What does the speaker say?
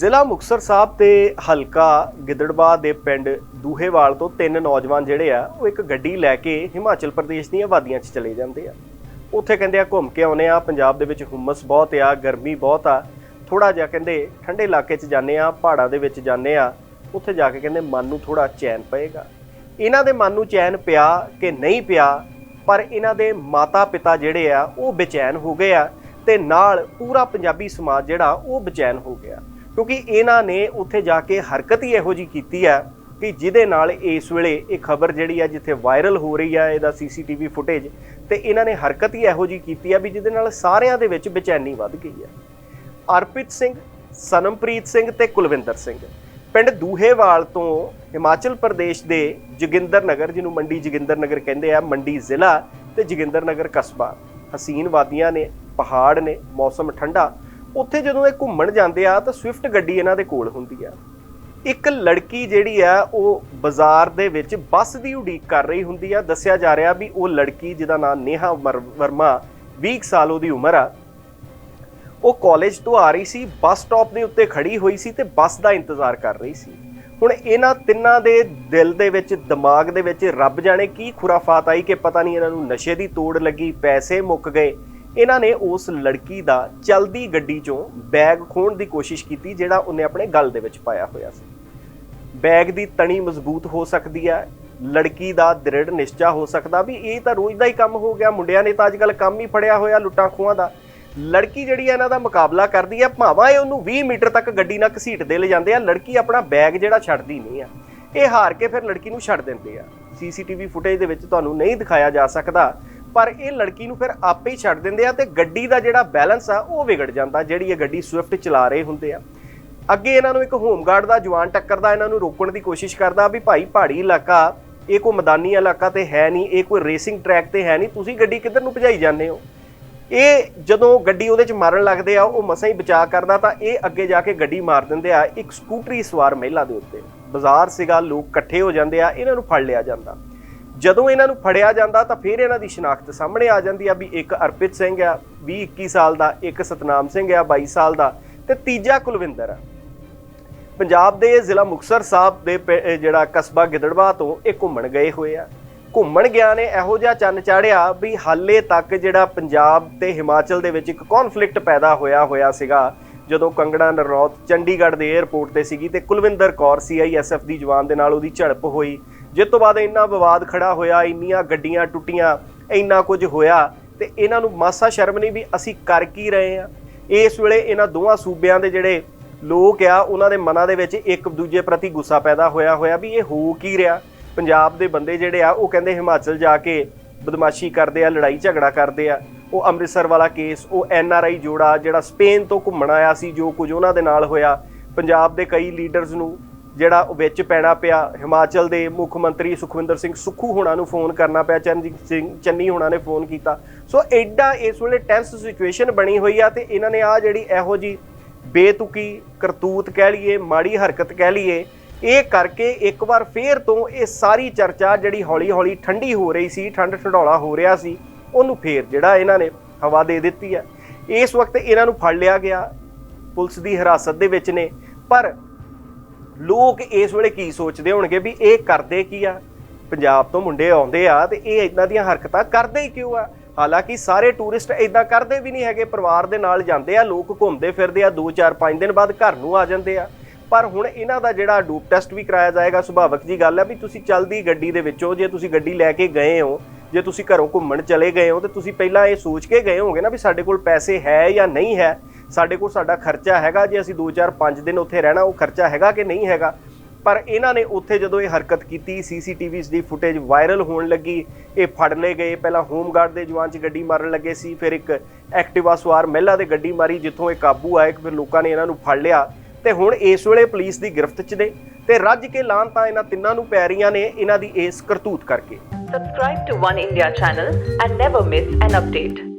ਜ਼ਿਲ੍ਹਾ ਮੁਕਤਸਰ ਸਾਹਿਬ ਤੇ ਹਲਕਾ ਗਿੱਦੜਬਾਹ ਦੇ ਪਿੰਡ ਦੂਹੇਵਾਲ ਤੋਂ ਤਿੰਨ ਨੌਜਵਾਨ ਜਿਹੜੇ ਆ, ਉਹ ਇੱਕ ਗੱਡੀ ਲੈ ਕੇ ਹਿਮਾਚਲ ਪ੍ਰਦੇਸ਼ ਦੀਆਂ ਵਾਦੀਆਂ 'ਚ ਚਲੇ ਜਾਂਦੇ ਆ। ਉੱਥੇ ਕਹਿੰਦੇ ਆ, ਘੁੰਮ ਕੇ ਆਉਨੇ ਆ, ਪੰਜਾਬ ਦੇ ਵਿੱਚ ਹੁਮਸ ਬਹੁਤ ਆ, ਗਰਮੀ ਬਹੁਤ ਆ। ਥੋੜਾ ਜਿਹਾ ਕਹਿੰਦੇ ਠੰਡੇ ਇਲਾਕੇ 'ਚ ਜਾਂਦੇ ਆ, ਪਹਾੜਾਂ ਦੇ ਵਿੱਚ ਜਾਂਦੇ ਆ। ਉੱਥੇ ਜਾ ਕੇ ਕਹਿੰਦੇ ਮਨ ਨੂੰ ਥੋੜਾ ਚੈਨ ਪਏਗਾ। ਇਹਨਾਂ ਦੇ ਮਨ ਨੂੰ ਚੈਨ ਪਿਆ ਕਿ ਨਹੀਂ ਪਿਆ, ਪਰ ਇਹਨਾਂ ਦੇ ਮਾਤਾ ਪਿਤਾ ਜਿਹੜੇ ਆ, ਉਹ ਬੇਚੈਨ ਹੋ ਗਏ ਆ ਤੇ ਨਾਲ ਪੂਰਾ ਪੰਜਾਬੀ ਸਮਾਜ ਜਿਹੜਾ, ਉਹ ਬੇਚੈਨ ਹੋ ਗਿਆ। ਕਿਉਂਕਿ ਇਹਨਾਂ ਨੇ ਉੱਥੇ ਜਾ ਕੇ ਹਰਕਤ ਹੀ ਇਹੋ ਜੀ ਕੀਤੀ ਹੈ ਕਿ ਜਿਹਦੇ ਨਾਲ ਇਸ ਵੇਲੇ ਇਹ ਖਬਰ ਜਿਹੜੀ ਆ ਜਿੱਥੇ ਵਾਇਰਲ ਹੋ ਰਹੀ ਆ ਇਹਦਾ ਸੀਸੀਟੀਵੀ ਫੁਟੇਜ ਤੇ ਇਹਨਾਂ ਨੇ ਹਰਕਤ ਹੀ ਇਹੋ ਜੀ ਕੀਤੀ ਆ ਵੀ ਜਿਹਦੇ ਨਾਲ ਸਾਰਿਆਂ ਦੇ ਵਿੱਚ ਬੇਚੈਨੀ ਵੱਧ ਗਈ ਆ। ਅਰਪਿਤ ਸਿੰਘ, ਸਨਮਪ੍ਰੀਤ ਸਿੰਘ ਤੇ ਕੁਲਵਿੰਦਰ ਸਿੰਘ। ਪਿੰਡ ਦੂਹੇਵਾਲ ਤੋਂ ਹਿਮਾਚਲ ਪ੍ਰਦੇਸ਼ ਦੇ ਜੋਗਿੰਦਰ ਨਗਰ, ਜਿਹਨੂੰ ਮੰਡੀ ਜੋਗਿੰਦਰ ਨਗਰ ਕਹਿੰਦੇ ਆ, ਮੰਡੀ ਜ਼ਿਲ੍ਹਾ ਤੇ ਜੋਗਿੰਦਰ ਨਗਰ ਕਸਬਾ। ਹਸੀਨ ਵਾਦੀਆਂ ਨੇ, ਪਹਾੜ ਨੇ, ਮੌਸਮ ਠੰਡਾ ਉੱਥੇ ਜਦੋਂ ਇਹ ਘੁੰਮਣ ਜਾਂਦੇ ਆ ਤਾਂ ਸਵਿਫਟ ਗੱਡੀ ਇਹਨਾਂ ਦੇ ਕੋਲ ਹੁੰਦੀ ਆ। ਇੱਕ ਲੜਕੀ ਜਿਹੜੀ ਆ, ਉਹ ਬਾਜ਼ਾਰ ਦੇ ਵਿੱਚ ਬੱਸ ਦੀ ਉਡੀਕ ਕਰ ਰਹੀ ਹੁੰਦੀ ਆ। ਦੱਸਿਆ ਜਾ ਰਿਹਾ ਵੀ ਉਹ ਲੜਕੀ ਜਿਹਦਾ ਨਾਮ ਨੇਹਾ ਵਰਮਾ 20 ਕੁ ਸਾਲ ਉਹਦੀ ਉਮਰ ਆ। ਉਹ ਕਾਲਜ ਤੋਂ ਆ ਰਹੀ ਸੀ, ਬੱਸ ਸਟਾਪ ਦੇ ਉੱਤੇ ਖੜੀ ਹੋਈ ਸੀ ਤੇ ਬੱਸ ਦਾ ਇੰਤਜ਼ਾਰ ਕਰ ਰਹੀ ਸੀ। ਹੁਣ ਇਹਨਾਂ ਤਿੰਨਾਂ ਦੇ ਦਿਲ ਦੇ ਵਿੱਚ, ਦਿਮਾਗ ਦੇ ਵਿੱਚ ਰੱਬ ਜਾਣੇ ਕੀ ਖੁਰਾਫਾਤ ਆਈ ਕਿ ਪਤਾ ਨਹੀਂ ਇਹਨਾਂ ਨੂੰ ਨਸ਼ੇ ਦੀ ਤੋੜ ਲੱਗੀ, ਪੈਸੇ ਮੁੱਕ ਗਏ। ਇਹਨਾਂ ਨੇ ਉਸ ਲੜਕੀ ਦਾ ਚਲਦੀ ਗੱਡੀ ਚੋਂ ਬੈਗ ਖੋਣ ਦੀ ਕੋਸ਼ਿਸ਼ ਕੀਤੀ, ਜਿਹੜਾ ਉਹਨੇ ਆਪਣੇ ਗਲ ਦੇ ਵਿੱਚ ਪਾਇਆ ਹੋਇਆ ਸੀ। ਬੈਗ ਦੀ ਤਣੀ ਮਜ਼ਬੂਤ ਹੋ ਸਕਦੀ ਹੈ, ਲੜਕੀ ਦਾ ਦ੍ਰਿੜ ਨਿਸ਼ਚਾ ਹੋ ਸਕਦਾ ਵੀ ਇਹ ਤਾਂ ਰੋਜ਼ ਦਾ ਹੀ ਕੰਮ ਹੋ ਗਿਆ, ਮੁੰਡਿਆਂ ਨੇ ਤਾਂ ਅੱਜ ਕੱਲ ਕੰਮ ਹੀ ਫੜਿਆ ਹੋਇਆ ਲੁੱਟਾਂ ਖੋਹਾਂ ਦਾ। ਲੜਕੀ ਜਿਹੜੀ ਹੈ ਇਹਨਾਂ ਦਾ ਮੁਕਾਬਲਾ ਕਰਦੀ ਹੈ, ਭਾਵਾਂ ਇਹ ਉਹਨੂੰ 20 ਮੀਟਰ ਤੱਕ ਗੱਡੀ ਨਾਲ ਘਸੀਟਦੇ ਲੈ ਜਾਂਦੇ ਆ, ਲੜਕੀ ਆਪਣਾ ਬੈਗ ਜਿਹੜਾ ਛੱਡਦੀ ਨਹੀਂ ਆ। ਇਹ ਹਾਰ ਕੇ ਫਿਰ ਲੜਕੀ ਨੂੰ ਛੱਡ ਦਿੰਦੇ ਆ। ਸੀਸੀਟੀਵੀ ਫੁਟੇਜ ਦੇ ਵਿੱਚ ਤੁਹਾਨੂੰ ਨਹੀਂ ਦਿਖਾਇਆ ਜਾ ਸਕਦਾ ਪਰ ਇਹ ਲੜਕੀ ਨੂੰ ਫਿਰ ਆਪੇ ਹੀ ਛੱਡ ਦਿੰਦੇ ਆ ਤੇ ਗੱਡੀ ਦਾ ਜਿਹੜਾ ਬੈਲੈਂਸ ਆ, ਉਹ ਵਿਗੜ ਜਾਂਦਾ, ਜਿਹੜੀ ਇਹ ਗੱਡੀ ਸਵਿਫਟ ਚਲਾ ਰਹੇ ਹੁੰਦੇ ਆ। ਅੱਗੇ ਇਹਨਾਂ ਨੂੰ ਇੱਕ ਹੋਮਗਾਰਡ ਦਾ, ਜਵਾਨ ਟੱਕਰਦਾ ਇਹਨਾਂ ਨੂੰ ਰੋਕਣ ਦੀ ਕੋਸ਼ਿਸ਼ ਕਰਦਾ ਵੀ ਭਾਈ ਪਹਾੜੀ ਇਲਾਕਾ, ਇਹ ਕੋਈ ਮੈਦਾਨੀ ਇਲਾਕਾ ਤੇ ਹੈ ਨਹੀਂ, ਇਹ ਕੋਈ ਰੇਸਿੰਗ ਟਰੈਕ ਤੇ ਹੈ ਨਹੀਂ, ਤੁਸੀਂ ਗੱਡੀ ਕਿੱਧਰ ਨੂੰ ਭਜਾਈ ਜਾਂਦੇ ਹੋ? ਇਹ ਜਦੋਂ ਗੱਡੀ ਉਹਦੇ ਚ ਮਾਰਨ ਲੱਗਦੇ ਆ, ਉਹ ਮਸਾਂ ਹੀ ਬਚਾ ਕਰਦਾ ਤਾਂ ਇਹ ਅੱਗੇ ਜਾ ਕੇ ਗੱਡੀ ਮਾਰ ਦਿੰਦੇ ਆ, ਇੱਕ ਸਕੂਟਰੀ ਸਵਾਰ ਮਹਿਲਾ ਦੇ ਉੱਤੇ। ਬਾਜ਼ਾਰ ਸੀਗਾ, ਲੋਕ ਇਕੱਠੇ ਹੋ ਜਾਂਦੇ ਆ, ਇਹਨਾਂ ਨੂੰ ਫੜ ਲਿਆ ਜਾਂਦਾ। ਜਦੋਂ ਇਹਨਾਂ ਨੂੰ ਫੜਿਆ ਜਾਂਦਾ ਤਾਂ ਫਿਰ ਇਹਨਾਂ ਦੀ ਸ਼ਨਾਖਤ ਸਾਹਮਣੇ ਆ ਜਾਂਦੀ ਆ ਵੀ ਇੱਕ ਅਰਪਿਤ ਸਿੰਘ ਆ 20 21 ਸਾਲ ਦਾ, ਇੱਕ ਸਤਨਾਮ ਸਿੰਘ ਆ 22 ਸਾਲ ਦਾ ਤੇ ਤੀਜਾ ਕੁਲਵਿੰਦਰ ਆ। ਪੰਜਾਬ ਦੇ ਜ਼ਿਲ੍ਹਾ ਮੁਕਤਸਰ ਸਾਹਿਬ ਦੇ ਜਿਹੜਾ ਕਸਬਾ ਗਿੱਦੜਵਾ ਤੋਂ ਇਹ ਘੁੰਮਣ ਗਏ ਹੋਏ ਆ। ਘੁੰਮਣ ਗਿਆ ਨੇ, ਇਹੋ ਜਿਹਾ ਚੰਨ ਚਾੜਿਆ ਵੀ ਹਾਲੇ ਤੱਕ ਜਿਹੜਾ ਪੰਜਾਬ ਤੇ ਹਿਮਾਚਲ ਦੇ ਵਿੱਚ ਇੱਕ ਕੌਨਫਲਿਕਟ ਪੈਦਾ ਹੋਇਆ ਹੋਇਆ ਸੀਗਾ, ਜਦੋਂ ਕੰਗਣਾ ਨਰੌਤ ਚੰਡੀਗੜ੍ਹ ਦੇ 에ਅਰਪੋਰਟ ਤੇ ਸੀਗੀ ਤੇ ਕੁਲਵਿੰਦਰ ਕੌਰ ਸੀਆਈਐਸਐਫ ਦੀ ਜਵਾਨ ਦੇ ਨਾਲ ਉਹਦੀ ਝੜਪ ਹੋਈ। ਜਿਸ ਤੋਂ ਬਾਅਦ ਇੰਨਾ ਵਿਵਾਦ ਖੜਾ ਹੋਇਆ, ਇੰਨੀਆਂ ਗੱਡੀਆਂ ਟੁੱਟੀਆਂ, ਇੰਨਾ ਕੁਝ ਹੋਇਆ ਤੇ ਇਹਨਾਂ ਨੂੰ ਮਾਸਾ ਸ਼ਰਮ ਨਹੀਂ ਵੀ ਅਸੀਂ ਕਰ ਕੀ ਰਹੇ ਆ ਇਸ ਵੇਲੇ ਇਹਨਾਂ ਦੋਵਾਂ ਸੂਬਿਆਂ ਦੇ ਜਿਹੜੇ ਲੋਕ ਆ, ਉਹਨਾਂ ਦੇ ਮਨਾਂ ਦੇ ਵਿੱਚ ਇੱਕ ਦੂਜੇ ਪ੍ਰਤੀ ਗੁੱਸਾ ਪੈਦਾ ਹੋਇਆ ਹੋਇਆ ਵੀ ਇਹ ਹੋ ਕੀ ਰਿਹਾ? ਪੰਜਾਬ ਦੇ ਬੰਦੇ ਜਿਹੜੇ ਆ, ਉਹ ਕਹਿੰਦੇ ਹਿਮਾਚਲ ਜਾ ਕੇ ਬਦਮਾਸ਼ੀ ਕਰਦੇ ਆ, ਲੜਾਈ ਝਗੜਾ ਕਰਦੇ ਆ। ਉਹ ਅੰਮ੍ਰਿਤਸਰ ਵਾਲਾ ਕੇਸ, ਉਹ ਐਨ ਆਰ ਆਈ ਜੋੜਾ, ਜਿਹੜਾ ਸਪੇਨ ਤੋਂ ਘੁੰਮਣ ਆਇਆ ਸੀ, ਜੋ ਕੁਝ ਉਹਨਾਂ ਦੇ ਨਾਲ ਹੋਇਆ। ਪੰਜਾਬ ਦੇ ਕਈ ਲੀਡਰਸ ਨੂੰ ਜਿਹੜਾ ਉਹ ਵਿੱਚ ਪੈਣਾ ਪਿਆ। ਹਿਮਾਚਲ ਦੇ ਮੁੱਖ ਮੰਤਰੀ ਸੁਖਵਿੰਦਰ ਸਿੰਘ ਸੁੱਖੂ ਹੋਣਾ ਨੂੰ ਫੋਨ ਕਰਨਾ ਪਿਆ। ਚਰਨਜੀਤ ਸਿੰਘ, ਚੰਨੀ ਹੋਣਾ ਨੇ ਫੋਨ ਕੀਤਾ। ਸੋ ਐਡਾ ਇਸ ਵੇਲੇ ਟੈਂਸ ਸਿਚੁਏਸ਼ਨ ਬਣੀ ਹੋਈ ਆ ਤੇ ਇਹਨਾਂ ਨੇ ਆ ਜਿਹੜੀ ਇਹੋ ਜੀ ਬੇਤੁਕੀ, ਕਰਤੂਤ ਕਹਿ ਲਈਏ, ਮਾੜੀ ਹਰਕਤ ਕਹਿ ਲਈਏ, ਇਹ ਕਰਕੇ ਇੱਕ ਵਾਰ ਫੇਰ ਤੋਂ ਇਹ ਸਾਰੀ ਚਰਚਾ ਜਿਹੜੀ ਹੌਲੀ-ਹੌਲੀ ਠੰਡੀ ਹੋ ਰਹੀ ਸੀ, ਠੰਡ ਠੰਡੌਲਾ ਹੋ ਰਿਹਾ ਸੀ, ਉਹਨੂੰ ਫੇਰ ਜਿਹੜਾ ਇਹਨਾਂ ਨੇ ਹਵਾ ਦੇ ਦਿੱਤੀ ਆ। ਇਸ ਵਕਤ ਇਹਨਾਂ ਨੂੰ ਫੜ ਲਿਆ ਗਿਆ। ਪੁਲਿਸ ਦੀ ਹਿਰਾਸਤ ਦੇ ਵਿੱਚ ਨੇ। ਪਰ ਲੋਕ ਇਸ ਵੇਲੇ ਕੀ ਸੋਚਦੇ ਹੋਣਗੇ ਵੀ ਇਹ ਕਰਦੇ ਕੀ ਆ? ਪੰਜਾਬ ਤੋਂ ਮੁੰਡੇ ਆਉਂਦੇ ਆ ਤੇ ਇਹ ਇਦਾਂ ਦੀਆਂ ਹਰਕਤਾਂ ਕਰਦੇ ਹੀ ਕਿਉਂ ਆ? ਹਾਲਾਂਕਿ ਸਾਰੇ ਟੂਰਿਸਟ ਇਦਾਂ ਕਰਦੇ ਵੀ ਨਹੀਂ ਹੈਗੇ, ਪਰਿਵਾਰ ਦੇ ਨਾਲ ਜਾਂਦੇ ਆ, ਲੋਕ ਘੁੰਮਦੇ ਫਿਰਦੇ ਆ 2 4 5 ਦਿਨ ਬਾਅਦ ਘਰ ਨੂੰ ਆ ਜਾਂਦੇ ਆ। ਪਰ ਹੁਣ ਇਹਨਾਂ ਦਾ ਜਿਹੜਾ ਡੂਪ ਟੈਸਟ ਵੀ ਕਰਾਇਆ ਜਾਏਗਾ, ਸੁਭਾਵਕ ਜੀ ਗੱਲ ਹੈ ਵੀ ਤੁਸੀਂ ਚੱਲਦੀ ਗੱਡੀ ਦੇ ਵਿੱਚੋਂ ਜੇ ਤੁਸੀਂ ਗੱਡੀ ਲੈ ਕੇ ਗਏ ਹੋ, ਜੇ ਤੁਸੀਂ ਘਰੋਂ ਘੁੰਮਣ ਚਲੇ ਗਏ ਹੋ, ਤੇ ਤੁਸੀਂ ਪਹਿਲਾਂ ਇਹ ਸੋਚ ਕੇ ਗਏ ਹੋਗੇ ਨਾ ਵੀ ਸਾਡੇ ਕੋਲ ਪੈਸੇ ਹੈ ਜਾਂ ਨਹੀਂ ਹੈ ਸਾਡੇ ਕੋਲ ਸਾਡਾ ਖਰਚਾ ਹੈਗਾ, ਜੇ ਅਸੀਂ 2 4 5 ਦਿਨ ਉੱਥੇ ਰਹਿਣਾ, ਉਹ ਖਰਚਾ ਹੈਗਾ ਕਿ ਨਹੀਂ ਹੈਗਾ? ਪਰ ਇਹਨਾਂ ਨੇ ਉੱਥੇ ਜਦੋਂ ਇਹ ਹਰਕਤ ਕੀਤੀ ਸੀਸੀਟੀਵੀਜ਼ ਦੀ ਫੁਟੇਜ ਵਾਇਰਲ ਹੋਣ ਲੱਗੀ, ਇਹ ਫੜ ਲਏ ਗਏ। ਪਹਿਲਾਂ ਹੋਮਗਾਰਡ ਦੇ ਜਵਾਨ 'ਚ ਗੱਡੀ ਮਾਰਨ ਲੱਗੇ ਸੀ, ਫਿਰ ਇੱਕ ਐਕਟਿਵਾ ਸਵਾਰ ਮਹਿਲਾ ਦੇ ਗੱਡੀ ਮਾਰੀ, ਜਿੱਥੋਂ ਇਹ ਕਾਬੂ ਆਏ, ਫਿਰ ਲੋਕਾਂ ਨੇ ਇਹਨਾਂ ਨੂੰ ਫੜ ਲਿਆ। ਤੇ ਹੁਣ ਇਸ ਵੇਲੇ ਪੁਲਿਸ ਦੀ ਗ੍ਰਿਫਤ 'ਚ ਨੇ ਤੇ ਰੱਜ ਕੇ ਲਾਨ ਤਾਂ ਇਹਨਾਂ ਤਿੰਨਾਂ ਨੂੰ ਪੈ ਰਹੀਆਂ ਨੇ, ਇਹਨਾਂ ਦੀ ਇਸ ਕਰਤੂਤ ਕਰਕੇ। Subscribe to One India channel and never miss an update.